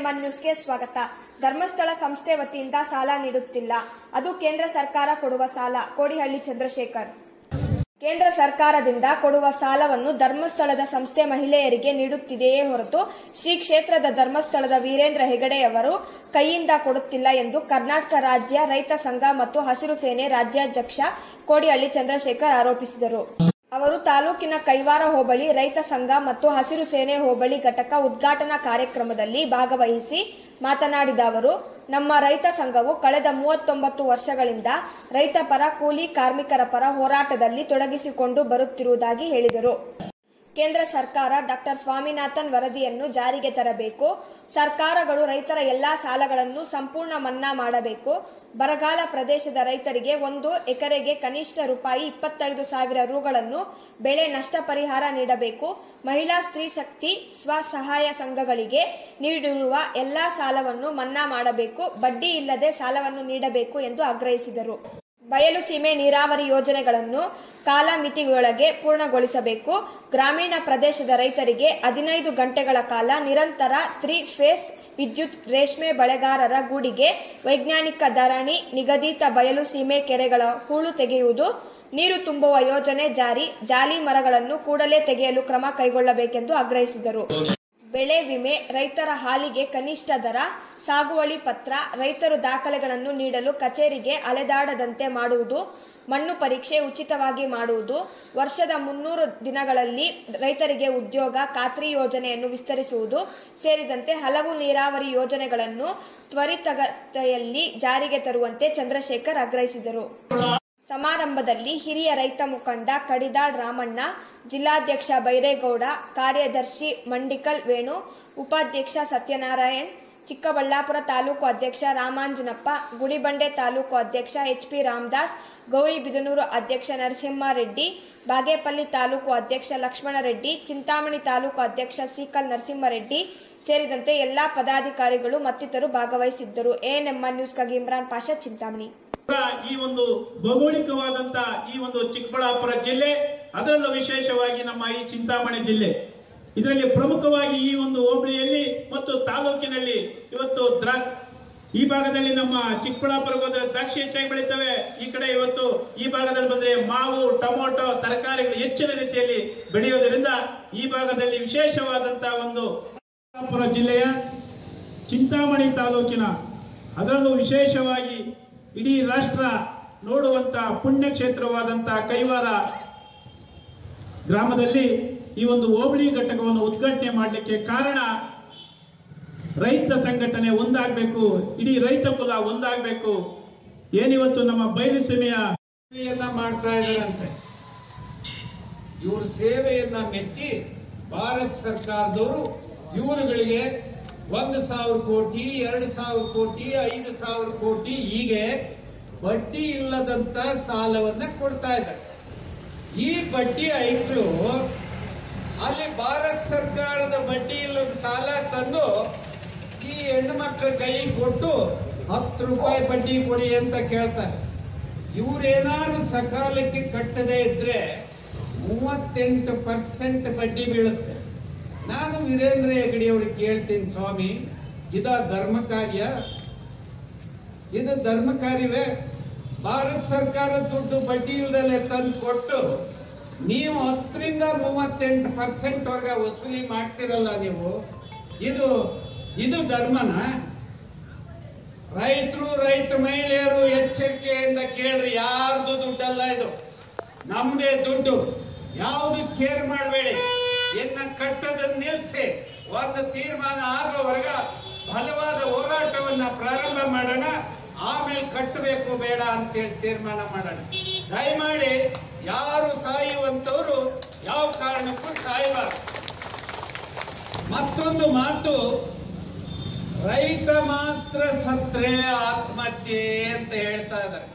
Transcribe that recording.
ಎಎನ್ಎಂಎನ್ ನ್ಯೂಸ್ಗೆ ಸ್ವಾಗತ. ಧರ್ಮಸ್ಥಳ ಸಂಸ್ಥೆ ವತಿಯಿಂದ ಸಾಲ ನೀಡುತ್ತಿಲ್ಲ. ಅದು ಕೇಂದ್ರ ಸರ್ಕಾರ ಕೊಡುವ ಸಾಲ. ಕೋಡಿಹಳ್ಳಿ ಚಂದ್ರಶೇಖರ್. ಕೇಂದ್ರ ಸರ್ಕಾರದಿಂದ ಕೊಡುವ ಸಾಲವನ್ನು ಧರ್ಮಸ್ಥಳದ ಸಂಸ್ಥೆ ಮಹಿಳೆಯರಿಗೆ ನೀಡುತ್ತಿದೆಯೇ ಹೊರತು ಶ್ರೀ ಕ್ಷೇತ್ರದ ಧರ್ಮಸ್ಥಳದ ವೀರೇಂದ್ರ ಹೆಗಡೆಯವರು ಕೈಯಿಂದ ಕೊಡುತ್ತಿಲ್ಲ ಎಂದು ಕರ್ನಾಟಕ ರಾಜ್ಯ ರೈತ ಸಂಘ ಮತ್ತು ಹಸಿರು ಸೇನೆ ರಾಜ್ಯಾಧ್ಯಕ್ಷ ಕೋಡಿಹಳ್ಳಿ ಚಂದ್ರಶೇಖರ್ ಆರೋಪಿಸಿದರು. ಅವರು ತಾಲೂಕಿನ ಕೈವಾರ ಹೋಬಳಿ, ರೈತ ಸಂಘ ಮತ್ತು ಹಸಿರು ಸೇನೆ ಹೋಬಳಿ ಘಟಕ ಉದ್ಘಾಟನಾ ಕಾರ್ಯಕ್ರಮದಲ್ಲಿ ಭಾಗವಹಿಸಿ ಮಾತನಾಡಿದ ಅವರು, ನಮ್ಮ ರೈತ ಸಂಘವು ಕಳೆದ ಮೂವತ್ತೊಂಬತ್ತು ವರ್ಷಗಳಿಂದ ರೈತ ಪರ, ಕೂಲಿ ಕಾರ್ಮಿಕರ ಪರ ಹೋರಾಟದಲ್ಲಿ ತೊಡಗಿಸಿಕೊಂಡು ಬರುತ್ತಿರುವುದಾಗಿ ಹೇಳಿದರು. ಕೇಂದ್ರ ಸರ್ಕಾರ ಡಾಕ್ಟರ್ ಸ್ವಾಮಿನಾಥನ್ ವರದಿಯನ್ನು ಜಾರಿಗೆ ತರಬೇಕು. ಸರ್ಕಾರಗಳು ರೈತರ ಎಲ್ಲಾ ಸಾಲಗಳನ್ನು ಸಂಪೂರ್ಣ ಮನ್ನಾ ಮಾಡಬೇಕು. ಬರಗಾಲ ಪ್ರದೇಶದ ರೈತರಿಗೆ ಒಂದು ಎಕರೆಗೆ ಕನಿಷ್ಠ ರೂಪಾಯಿ ಇಪ್ಪತ್ತೈದು ಸಾವಿರ ರುಗಳನ್ನು ಬೆಳೆ ನಷ್ಟ ಪರಿಹಾರ ನೀಡಬೇಕು. ಮಹಿಳಾ ಸ್ತ್ರೀ ಶಕ್ತಿ, ಸ್ವಸಹಾಯ ಸಂಘಗಳಿಗೆ ನೀಡಿರುವ ಎಲ್ಲಾ ಸಾಲವನ್ನು ಮನ್ನಾ ಮಾಡಬೇಕು. ಬಡ್ಡಿ ಇಲ್ಲದೆ ಸಾಲವನ್ನು ನೀಡಬೇಕು ಎಂದು ಆಗ್ರಹಿಸಿದರು. ಬಯಲು ಸೀಮೆ ನೀರಾವರಿ ಯೋಜನೆಗಳನ್ನು ಕಾಲಮಿತಿಯೊಳಗೆ ಪೂರ್ಣಗೊಳಿಸಬೇಕು. ಗ್ರಾಮೀಣ ಪ್ರದೇಶದ ರೈತರಿಗೆ ಹದಿನೈದು ಗಂಟೆಗಳ ಕಾಲ ನಿರಂತರ ತ್ರಿ ಫೇಸ್ ವಿದ್ಯುತ್ ರೇಷ್ಮೆ ಬೆಳೆಗಾರರ ಗೂಡಿಗೆ ವೈಜ್ಞಾನಿಕ ಧರಣಿ, ನಿಗದಿತ ಬಯಲು ಸೀಮೆ ಕೆರೆಗಳ ಹೂಳು ತೆಗೆಯುವುದು, ನೀರು ತುಂಬುವ ಯೋಜನೆ ಜಾರಿ, ಜಾಲಿ ಮರಗಳನ್ನು ಕೂಡಲೇ ತೆಗೆಯಲು ಕ್ರಮ ಕೈಗೊಳ್ಳಬೇಕೆಂದು ಆಗ್ರಹಿಸಿದರು. ಬೆಳೆ ವಿಮೆ, ರೈತರ ಹಾಲಿಗೆ ಕನಿಷ್ಠ ದರ, ಸಾಗುವಳಿ ಪತ್ರ, ರೈತರು ದಾಖಲೆಗಳನ್ನು ನೀಡಲು ಕಚೇರಿಗೆ ಅಲೆದಾಡದಂತೆ ಮಾಡುವುದು, ಮಣ್ಣು ಪರೀಕ್ಷೆ ಉಚಿತವಾಗಿ ಮಾಡುವುದು, ವರ್ಷದ ಮುನ್ನೂರು ದಿನಗಳಲ್ಲಿ ರೈತರಿಗೆ ಉದ್ಯೋಗ, ಖಾತ್ರಿ ಯೋಜನೆಯನ್ನು ವಿಸ್ತರಿಸುವುದು ಸೇರಿದಂತೆ ಹಲವು ನೀರಾವರಿ ಯೋಜನೆಗಳನ್ನು ತ್ವರಿತಗತೆಯಲ್ಲಿ ಜಾರಿಗೆ ತರುವಂತೆ ಚಂದ್ರಶೇಖರ್ ಆಗ್ರಹಿಸಿದರು. ಸಮಾರಂಭದಲ್ಲಿ ಹಿರಿಯ ರೈತ ಮುಖಂಡ ಕಡಿದಾಳ್ ರಾಮಣ್ಣ, ಜಿಲ್ಲಾಧ್ಯಕ್ಷ ಬೈರೇಗೌಡ, ಕಾರ್ಯದರ್ಶಿ ಮಂಡಿಕಲ್ ವೇಣು, ಉಪಾಧ್ಯಕ್ಷ ಸತ್ಯನಾರಾಯಣ್, ಚಿಕ್ಕಬಳ್ಳಾಪುರ ತಾಲೂಕು ಅಧ್ಯಕ್ಷ ರಾಮಾಂಜನಪ್ಪ, ಗುಡಿಬಂಡೆ ತಾಲೂಕು ಅಧ್ಯಕ್ಷ ಎಚ್ಪಿ ರಾಮದಾಸ್ ಗೌರಿಬಿದನೂರು ಅಧ್ಯಕ್ಷ ನರಸಿಂಹಾರೆಡ್ಡಿ, ಬಾಗೇಪಲ್ಲಿ ತಾಲೂಕು ಅಧ್ಯಕ್ಷ ಲಕ್ಷ್ಮಣರೆಡ್ಡಿ, ಚಿಂತಾಮಣಿ ತಾಲೂಕು ಅಧ್ಯಕ್ಷ ಸೀಕಲ್ ನರಸಿಂಹರೆಡ್ಡಿ ಸೇರಿದಂತೆ ಎಲ್ಲಾ ಪದಾಧಿಕಾರಿಗಳು ಮತ್ತಿತರರು ಭಾಗವಹಿಸಿದ್ದರು. ಎಎನ್ಎಂಆರ್ ನ್ಯೂಸ್ಗಾಗಿ ಇಮ್ರಾನ್ ಪಾಷಾ, ಚಿಂತಾಮಣಿ. ಈ ಒಂದು ಭೌಗೋಳಿಕವಾದಂತ ಈ ಒಂದು ಚಿಕ್ಕಬಳ್ಳಾಪುರ ಜಿಲ್ಲೆ, ಅದರಲ್ಲೂ ವಿಶೇಷವಾಗಿ ನಮ್ಮ ಈ ಚಿಂತಾಮಣಿ ಜಿಲ್ಲೆ. ಇದರಲ್ಲಿ ಪ್ರಮುಖವಾಗಿ ಈ ಒಂದು ಹೋಬಳಿಯಲ್ಲಿ ಮತ್ತು ತಾಲೂಕಿನಲ್ಲಿ ಇವತ್ತು ದ್ರಾಕ್ಷಿ, ಈ ಭಾಗದಲ್ಲಿ ನಮ್ಮ ಚಿಕ್ಕಬಳ್ಳಾಪುರ ಹೋದ್ರೆ ದ್ರಾಕ್ಷಿ ಹೆಚ್ಚಾಗಿ ಬೆಳೀತವೆ. ಈ ಕಡೆ ಇವತ್ತು ಈ ಭಾಗದಲ್ಲಿ ಬಂದ್ರೆ ಮಾವು, ಟೊಮೊಟೊ, ತರಕಾರಿಗಳು ಹೆಚ್ಚಿನ ರೀತಿಯಲ್ಲಿ ಬೆಳೆಯೋದರಿಂದ ಈ ಭಾಗದಲ್ಲಿ ವಿಶೇಷವಾದಂತಹ ಒಂದು ಚಿಕ್ಕಬಳ್ಳಾಪುರ ಜಿಲ್ಲೆಯ ಚಿಂತಾಮಣಿ ತಾಲೂಕಿನ, ಅದರಲ್ಲೂ ವಿಶೇಷವಾಗಿ ಇಡೀ ರಾಷ್ಟ್ರ ನೋಡುವಂತ ಪುಣ್ಯ ಕ್ಷೇತ್ರವಾದಂತ ಕೈವಾರ ಗ್ರಾಮದಲ್ಲಿ ಈ ಒಂದು ಹೋಬಳಿ ಘಟಕವನ್ನು ಉದ್ಘಾಟನೆ ಮಾಡಲಿಕ್ಕೆ ಕಾರಣ ರೈತ ಸಂಘಟನೆ ಒಂದಾಗಬೇಕು, ಇಡೀ ರೈತ ಕುಲ ಒಂದಾಗಬೇಕು. ಏನಿವತ್ತು ನಮ್ಮ ಬಯಲು ಸೀಮೆಯ ಮಾಡ್ತಾ ಇದ್ದಾರಂತೆ. ಇವ್ರ ಸೇವೆಯನ್ನ ಮೆಚ್ಚಿ ಭಾರತ ಸರ್ಕಾರದವರು ಇವರುಗಳಿಗೆ ಒಂದು ಸಾವಿರ ಕೋಟಿ, ಎರಡು ಸಾವಿರ ಕೋಟಿ, ಐದು ಸಾವಿರ ಕೋಟಿ ಹೀಗೆ ಬಡ್ಡಿ ಇಲ್ಲದಂತ ಸಾಲವನ್ನ ಕೊಡ್ತಾ ಇದ್ದಾರೆ. ಈ ಬಡ್ಡಿ ಐಕ್ಳು ಅಲ್ಲಿ ಭಾರತ ಸರ್ಕಾರದ ಬಡ್ಡಿ ಇಲ್ಲದ ಸಾಲ ತಂದು ಈ ಹೆಣ್ಣು ಮಕ್ಕಳ ಕೈ ಕೊಟ್ಟು ಹತ್ತು ರೂಪಾಯಿ ಬಡ್ಡಿ ಕೊಡಿ ಅಂತ ಕೇಳ್ತಾರೆ. ಇವ್ರೇನಾದ್ರು ಸಕಾಲಕ್ಕೆ ಕಟ್ಟದೇ ಇದ್ರೆ ಮೂವತ್ತೆಂಟು ಪರ್ಸೆಂಟ್ ಬಡ್ಡಿ ಬೀಳುತ್ತೆ. ನಾನು ವೀರೇಂದ್ರ ಹೆಗಡಿ ಕೇಳ್ತೀನಿ, ಸ್ವಾಮಿ, ಇದ ಧರ್ಮ ಕಾರ್ಯ. ಇದು ಧರ್ಮ ಕಾರ್ಯವೇ. ಭಾರತ ಸರ್ಕಾರ ದುಡ್ಡು ಬಡ್ಡಿ ಇಲ್ದಲೆ ತಂದು ಕೊಟ್ಟು ನೀವು ಹತ್ತರಿಂದ ಮೂವತ್ತೆಂಟು ಪರ್ಸೆಂಟ್ ವರ್ಗ ವಸೂಲಿ ಮಾಡ್ತಿರಲ್ಲ ನೀವು, ಇದು ಇದು ಧರ್ಮನ? ರೈತರು, ರೈತ ಮಹಿಳೆಯರು ಎಚ್ಚರಿಕೆಯಿಂದ ಕೇಳ್ರಿ, ಯಾರ್ದು ದುಡ್ಡಲ್ಲ ಇದು. ನಮ್ದೇ ದುಡ್ಡು. ಯಾವುದು ಕೇರ್ ಮಾಡಬೇಡಿ. ಇನ್ನ ಕಟ್ಟದ ನಿಲ್ಸಿ ಒಂದು ತೀರ್ಮಾನ ಆಗೋವರೆಗ ಬಲವಾದ ಹೋರಾಟವನ್ನ ಪ್ರಾರಂಭ ಮಾಡೋಣ. ಆಮೇಲೆ ಕಟ್ಟಬೇಕು ಬೇಡ ಅಂತೇಳಿ ತೀರ್ಮಾನ ಮಾಡೋಣ. ದಯಮಾಡಿ ಯಾರು ಸಾಯುವಂತವರು ಯಾವ ಕಾರಣಕ್ಕೂ ಸಾಯಬಾರದು. ಮತ್ತೊಂದು ಮಾತು, ರೈತ ಮಾತ್ರ ಸತ್ರೆ ಆತ್ಮಹತ್ಯೆ ಅಂತ ಹೇಳ್ತಾ ಇದ್ದಾರೆ.